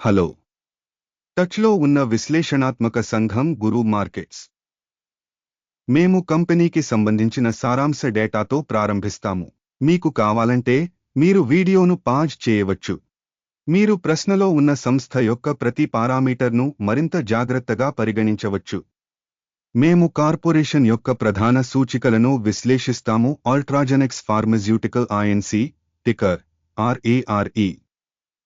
Hello. టచ్లో ఉన్న విశ్లేషణాత్మక సంఘం గురు మార్కెట్స్. మేము కంపెనీకి సంబంధించిన సారాంశ డేటాతో ప్రారంభిస్తాము. మీకు కావాలంటే మీరు వీడియోను పాజ్ చేయవచ్చు. మీరు ప్రశ్నలో ఉన్న సంస్థ యొక్క ప్రతి పారామీటర్ను మరింత జాగ్రత్తగా పరిగణించవచ్చు. మేము కార్పొరేషన్ యొక్క ప్రధాన సూచికలను విశ్లేషిస్తాము. Ultragenyx pharmaceutical Inc ticker RARE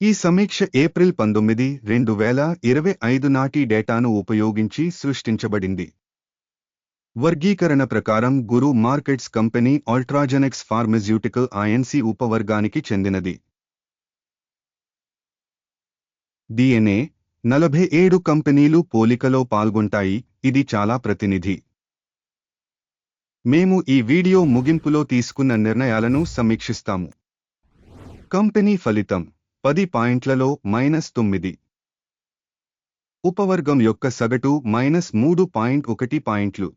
ఈ సమీక్ష ఏప్రిల్ పంతొమ్మిది రెండు వేల ఇరవై ఐదు నాటి డేటాను ఉపయోగించి సృష్టించబడింది. వర్గీకరణ ప్రకారం Guru markets company Ultragenyx pharmaceutical INC ఉపవర్గానికి చెందినది. డిఎన్ఏ నలభై ఏడు కంపెనీలు పోలికలో పాల్గొంటాయి ఇది చాలా ప్రతినిధి. మేము ఈ వీడియో ముగింపులో తీసుకున్న నిర్ణయాలను సమీక్షిస్తాము. కంపెనీ ఫలితం పది పాయింట్లలో మైనస్ తొమ్మిది. ఉపవర్గం యొక్క సగటు మైనస్ మూడు పాయింట్ ఒకటి పాయింట్లు.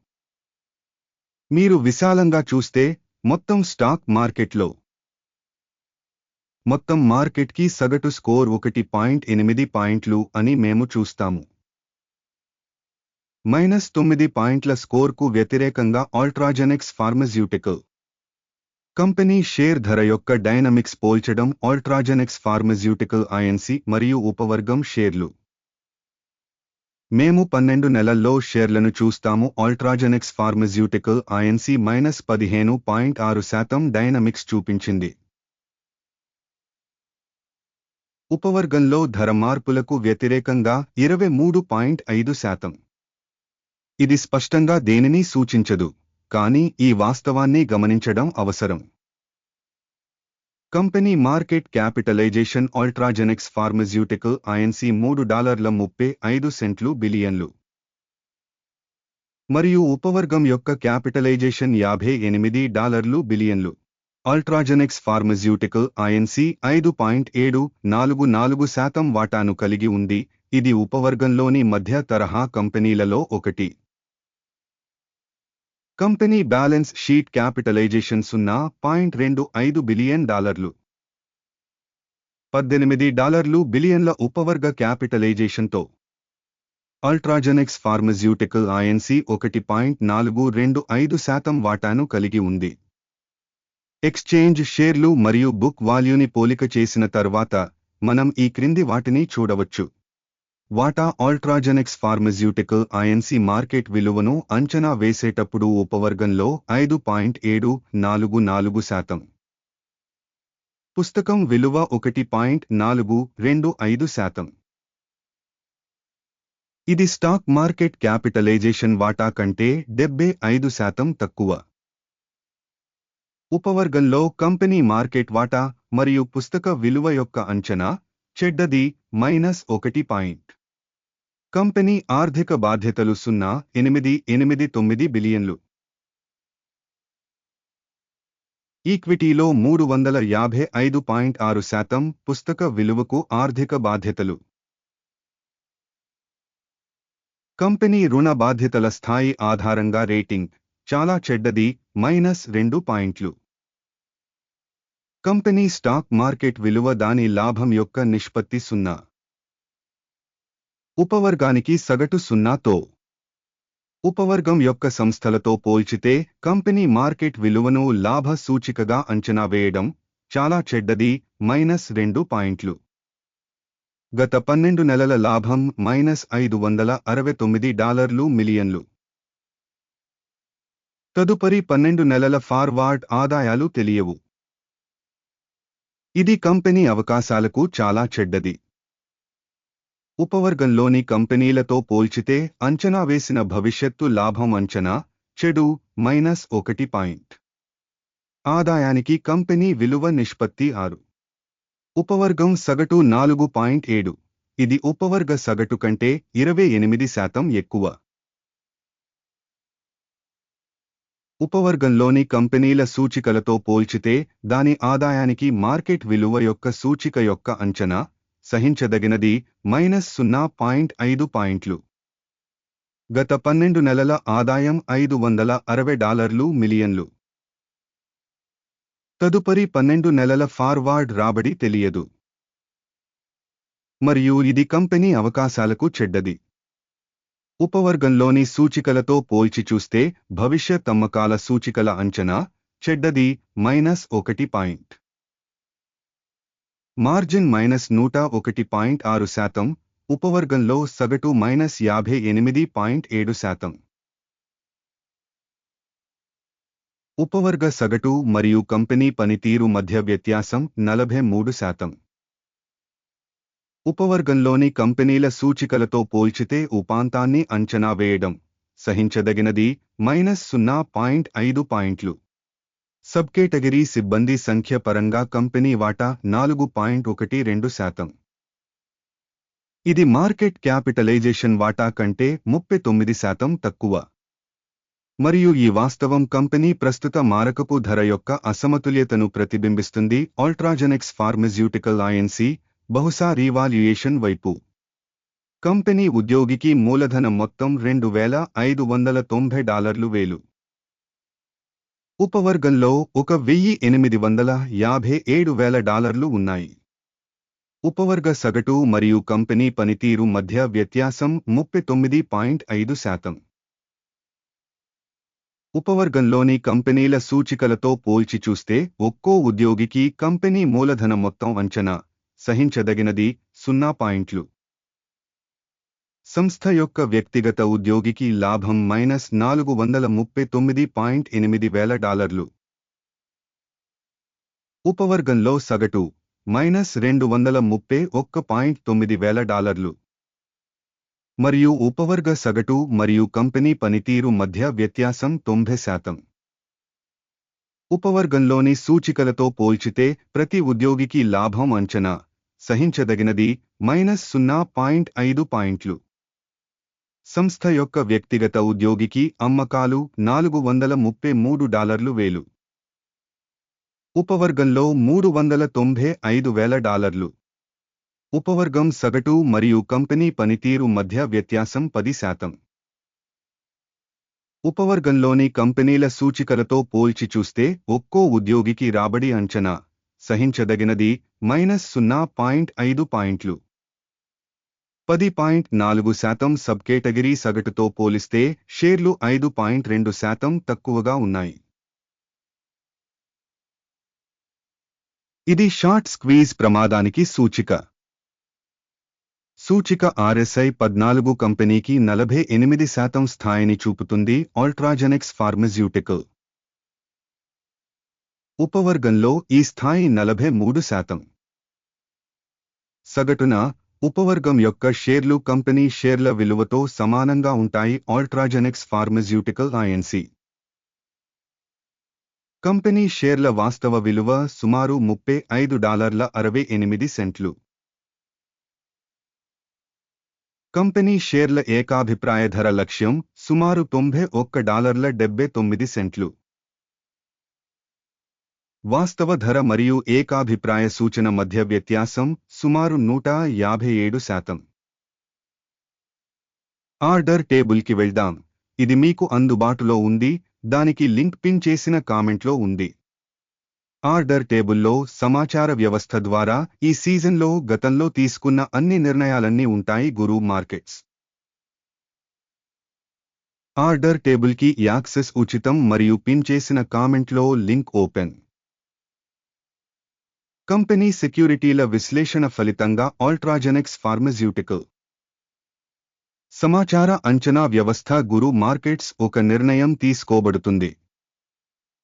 మీరు విశాలంగా చూస్తే మొత్తం స్టాక్ మార్కెట్లో. మొత్తం మార్కెట్కి సగటు స్కోర్ ఒకటి పాయింట్ ఎనిమిది పాయింట్లు అని మేము చూస్తాము. మైనస్ తొమ్మిది పాయింట్ల స్కోర్కు వ్యతిరేకంగా ఆల్ట్రాజెనిక్స్ ఫార్మస్యూటికల్. కంపెనీ షేర్ ధర యొక్క డైనమిక్స్ పోల్చడం ఆల్ట్రాజెనెక్స్ ఫార్మస్యూటికల్ ఐఎన్సి మరియు ఉపవర్గం షేర్లు. మేము పన్నెండు నెలల్లో షేర్లను చూస్తాము. ఆల్ట్రాజెనెక్స్ ఫార్మస్యూటికల్ ఐఎన్సి మైనస్ పదిహేను పాయింట్ ఆరు శాతం డైనమిక్స్ చూపించింది. ఉపవర్గంలో ధర మార్పులకు వ్యతిరేకంగా ఇరవై మూడు పాయింట్ ఐదు శాతం. ఇది స్పష్టంగా దేనిని సూచించదు. కానీ ఈ వాస్తవాన్ని గమనించడం అవసరం. Company market capitalization Ultragenyx pharmaceutical INC మూడు డాలర్ల ముప్పై ఐదు సెంట్లు బిలియన్లు. మరియు ఉపవర్గం యొక్క క్యాపిటలైజేషన్ యాభై ఎనిమిది డాలర్లు బిలియన్లు. ఆల్ట్రాజెనెక్స్ ఫార్మస్యూటికల్ ఐఎన్సి ఐదు పాయింట్ ఏడు నాలుగు నాలుగు శాతం వాటాను కలిగి ఉంది. ఇది ఉపవర్గంలోని మధ్య తరహా కంపెనీలలో ఒకటి. కంపెనీ బ్యాలెన్స్ షీట్ క్యాపిటలైజేషన్ సున్నా పాయింట్ రెండు ఐదు బిలియన్ డాలర్లు. పద్దెనిమిది డాలర్లు బిలియన్ల ఉపవర్గ క్యాపిటలైజేషన్తో. అల్ట్రాజెనెక్స్ ఫార్మస్యూటికల్ ఐఎన్సి ఒకటి పాయింట్ నాలుగు రెండు ఐదు శాతం వాటాను కలిగి ఉంది. ఎక్స్చేంజ్ షేర్లు మరియు బుక్ వాల్యూని పోలిక చేసిన తర్వాత మనం ఈ క్రింది వాటిని చూడవచ్చు. వాటా ఆల్ట్రాజెనెక్స్ ఫార్మస్యూటికల్ ఐఎన్సి మార్కెట్ విలువను అంచనా వేసేటప్పుడు ఉపవర్గంలో ఐదు పాయింట్ ఏడు నాలుగు నాలుగు శాతం. పుస్తకం విలువ ఒకటి పాయింట్ నాలుగు రెండు ఐదు శాతం. ఇది స్టాక్ మార్కెట్ క్యాపిటలైజేషన్ వాటా కంటే డెబ్బై ఐదు శాతం తక్కువ. ఉపవర్గంలో కంపెనీ మార్కెట్ వాటా మరియు పుస్తక విలువ యొక్క అంచనా చెడ్డది మైనస్ ఒకటి పాయింట్ కంపెనీ ఆర్థిక బాధ్యతలు సున్నా ఎనిమిది ఎనిమిది తొమ్మిది బిలియన్లు. ఈక్విటీలో మూడు వందల యాభై ఐదు పాయింట్ ఆరు శాతం పుస్తక విలువకు ఆర్థిక బాధ్యతలు. కంపెనీ రుణ బాధ్యతల స్థాయి ఆధారంగా రేటింగ్ చాలా చెడ్డది మైనస్ రెండు పాయింట్లు. కంపెనీ స్టాక్ మార్కెట్ విలువ దాని లాభం యొక్క నిష్పత్తి సున్నా. ఉపవర్గానికి సగటు సున్నాతో. ఉపవర్గం యొక్క సంస్థలతో పోల్చితే కంపెనీ మార్కెట్ విలువను లాభ సూచికగా అంచనా వేయడం చాలా చెడ్డది మైనస్ రెండు పాయింట్లు. గత పన్నెండు నెలల లాభం మైనస్ ఐదు వందల అరవై తొమ్మిది డాలర్లు మిలియన్లు. తదుపరి పన్నెండు నెలల ఫార్వార్డ్ ఆదాయాలు తెలియవు. ఇది కంపెనీ అవకాశాలకు చాలా చెడ్డది. ఉపవర్గంలోని కంపెనీలతో పోల్చితే అంచనా వేసిన భవిష్యత్తు లాభం అంచనా చెడు మైనస్ ఒకటి పాయింట్. ఆదాయానికి కంపెనీ విలువ నిష్పత్తి ఆరు. ఉపవర్గం సగటు నాలుగు పాయింట్ ఏడు. ఇది ఉపవర్గ సగటు కంటే ఇరవై ఎనిమిది శాతం ఎక్కువ. ఉపవర్గంలోని కంపెనీల సూచికలతో పోల్చితే దాని ఆదాయానికి మార్కెట్ విలువ యొక్క సూచిక యొక్క అంచనా సహించదగినది మైనస్ సున్నా పాయింట్ ఐదు పాయింట్లు. గత పన్నెండు నెలల ఆదాయం ఐదు వందల అరవై డాలర్లు మిలియన్లు. తదుపరి పన్నెండు నెలల ఫార్వార్డ్ రాబడి తెలియదు. మరియు ఇది కంపెనీ అవకాశాలకు చెడ్డది. ఉపవర్గంలోని సూచికలతో పోల్చి చూస్తే భవిష్యత్ అమ్మకాల సూచికల అంచనా చెడ్డది మైనస్ ఒకటి పాయింట్. మార్జిన్ మైనస్ నూట ఒకటి పాయింట్ ఆరు శాతం ఉపవర్గంలో సగటు మైనస్ యాభై ఎనిమిది పాయింట్ ఏడు శాతం. ఉపవర్గ సగటు మరియు కంపెనీ పనితీరు మధ్య వ్యత్యాసం నలభై మూడు శాతం. ఉపవర్గంలోని కంపెనీల సూచికలతో పోల్చితే ఉపాంతాన్ని అంచనా వేయడం సహించదగినది మైనస్ సున్నా పాయింట్ ఐదు పాయింట్లు. సబ్ కేటగిరీ సిబ్బంది సంఖ్య పరంగా కంపెనీ వాటా నాలుగు పాయింట్ ఒకటి రెండు శాతం. ఇది మార్కెట్ క్యాపిటలైజేషన్ వాటా కంటే ముప్పై తొమ్మిది శాతం తక్కువ. మరియు ఈ వాస్తవం కంపెనీ ప్రస్తుత మారకపు ధర యొక్క అసమతుల్యతను ప్రతిబింబిస్తుంది ఆల్ట్రాజెనెక్స్ ఫార్మస్యూటికల్ ఐఎన్సి బహుశా రీవాల్యుయేషన్ వైపు. కంపెనీ ఉద్యోగికి మూలధన మొత్తం రెండు వేల ఐదు వందల తొంభై డాలర్లు వేలు. ఉపవర్గంలో ఒక వెయ్యి ఎనిమిది వందల యాభై ఏడు వేల డాలర్లు ఉన్నాయి. ఉపవర్గ సగటు మరియు కంపెనీ పనితీరు మధ్య వ్యత్యాసం ముప్పై తొమ్మిది పాయింట్ ఐదు శాతం. ఉపవర్గంలోని కంపెనీల సూచికలతో పోల్చి చూస్తే ఒక్కో ఉద్యోగికి కంపెనీ మూలధన మొత్తం అంచనా సహించదగినది సున్నా పాయింట్లు. సంస్థ యొక్క వ్యక్తిగత ఉద్యోగికి లాభం మైనస్ నాలుగు వందల ముప్పై తొమ్మిది పాయింట్ ఎనిమిది వేల డాలర్లు. ఉపవర్గంలో సగటు మైనస్ రెండు వందల ముప్పై ఒక్క పాయింట్ తొమ్మిది వేల డాలర్లు. మరియు ఉపవర్గ సగటు మరియు కంపెనీ పనితీరు మధ్య వ్యత్యాసం తొంభై శాతం. ఉపవర్గంలోని సూచికలతో పోల్చితే ప్రతి ఉద్యోగికి లాభం అంచనా సహించదగినది మైనస్ సున్నా పాయింట్ ఐదు పాయింట్లు. సంస్థ యొక్క వ్యక్తిగత ఉద్యోగికి అమ్మకాలు నాలుగు వందల ముప్పై మూడు డాలర్లు వేలు. ఉపవర్గంలో మూడు వందల తొంభై ఐదు వేల డాలర్లు. ఉపవర్గం సగటు మరియు కంపెనీ పనితీరు మధ్య వ్యత్యాసం పది శాతం. ఉపవర్గంలోని కంపెనీల సూచికలతో పోల్చి చూస్తే ఒక్కో ఉద్యోగికి రాబడి అంచనా సహించదగినది మైనస్ సున్నా పాయింట్ ఐదు పాయింట్లు. పది పాయింట్ నాలుగు శాతం సబ్ కేటగిరీ సగటుతో పోలిస్తే షేర్లు ఐదు పాయింట్ రెండు శాతం తక్కువగా ఉన్నాయి. ఇది షార్ట్ స్క్వీజ్ ప్రమాదానికి సూచిక. సూచిక ఆర్ఎస్ఐ పద్నాలుగు కంపెనీకి నలభై ఎనిమిది శాతం స్థాయిని చూపుతుంది ఆల్ట్రాజెనెక్స్ ఫార్మస్యూటికల్. ఉపవర్గంలో ఈ స్థాయి నలభై మూడు శాతం. సగటున ఉపవర్గం యొక్క షేర్లు కంపెనీ షేర్ల విలువతో సమానంగా ఉంటాయి. ఆల్ట్రాజెనిక్స్ ఫార్మస్యూటికల్ ఐఎన్సి కంపెనీ షేర్ల వాస్తవ విలువ సుమారు ముప్పై ఐదు డాలర్ల అరవై ఎనిమిది సెంట్లు. కంపెనీ షేర్ల ఏకాభిప్రాయ ధర లక్ష్యం సుమారు తొంభై ఒక్క డాలర్ల డెబ్బై తొమ్మిది సెంట్లు. వాస్తవ ధర మరియు ఏకాభిప్రాయ సూచన మధ్య వ్యత్యాసం సుమారు నూట యాభై ఏడు శాతం. ఆర్డర్ టేబుల్కి వెళ్దాం. ఇది మీకు అందుబాటులో ఉంది. దానికి లింక్ పిన్ చేసిన కామెంట్లో ఉంది. ఆర్డర్ టేబుల్లో సమాచార వ్యవస్థ ద్వారా ఈ సీజన్లో గతంలో తీసుకున్న అన్ని నిర్ణయాలన్నీ ఉంటాయి గురు మార్కెట్స్. ఆర్డర్ టేబుల్కి యాక్సెస్ ఉచితం మరియు పిన్ చేసిన కామెంట్లో లింక్ ఓపెన్. కంపెనీ సెక్యూరిటీల విశ్లేషణ ఫలితంగా ఆల్ట్రాజెనెక్స్ ఫార్మస్యూటికల్. సమాచార అంచనా వ్యవస్థ గురు మార్కెట్స్ ఒక నిర్ణయం తీసుకోబడుతుంది.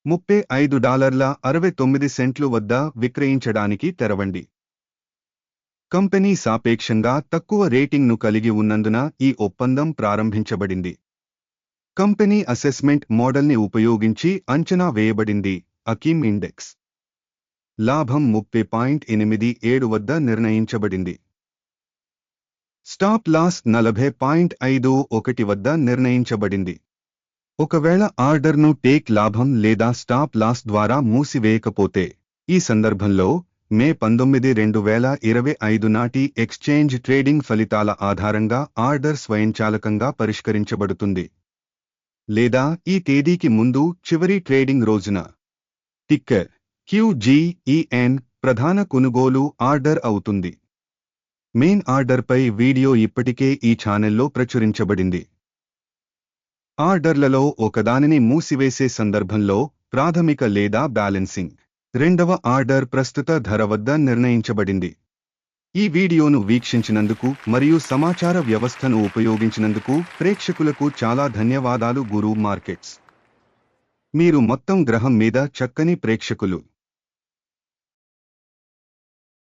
ముప్పై ఐదు డాలర్ల అరవై తొమ్మిది సెంట్లు వద్ద విక్రయించడానికి తెరవండి. కంపెనీ సాపేక్షంగా తక్కువ రేటింగ్ను కలిగి ఉన్నందున ఈ ఒప్పందం ప్రారంభించబడింది. కంపెనీ అసెస్మెంట్ మోడల్ని ఉపయోగించి అంచనా వేయబడింది అకీమ్ ఇండెక్స్. లాభం ముప్పై పాయింట్ ఎనిమిది ఏడు వద్ద నిర్ణయించబడింది. స్టాప్ లాస్ నలభై పాయింట్ ఐదు ఒకటి వద్ద నిర్ణయించబడింది. ఒకవేళ ఆర్డర్ను టేక్ లాభం లేదా స్టాప్ లాస్ ద్వారా మూసివేయకపోతే ఈ సందర్భంలో మే పంతొమ్మిది రెండు వేల ఇరవై ఐదు నాటి ఎక్స్చేంజ్ ట్రేడింగ్ ఫలితాల ఆధారంగా ఆర్డర్ స్వయంచాలకంగా పరిష్కరించబడుతుంది. లేదా ఈ తేదీకి ముందు చివరి ట్రేడింగ్ రోజున. టిక్కర్ క్యూజీఈఎన్ ప్రధాన కొనుగోలు ఆర్డర్ అవుతుంది. మెయిన్ ఆర్డర్పై వీడియో ఇప్పటికే ఈ ఛానెల్లో ప్రచురించబడింది. ఆర్డర్లలో ఒకదానిని మూసివేసే సందర్భంలో ప్రాథమిక లేదా బ్యాలెన్సింగ్. రెండవ ఆర్డర్ ప్రస్తుత ధర వద్ద నిర్ణయించబడింది. ఈ వీడియోను వీక్షించినందుకు మరియు సమాచార వ్యవస్థను ఉపయోగించినందుకు ప్రేక్షకులకు చాలా ధన్యవాదాలు గురు మార్కెట్స్. మీరు మొత్తం గ్రహం మీద చక్కని ప్రేక్షకులు.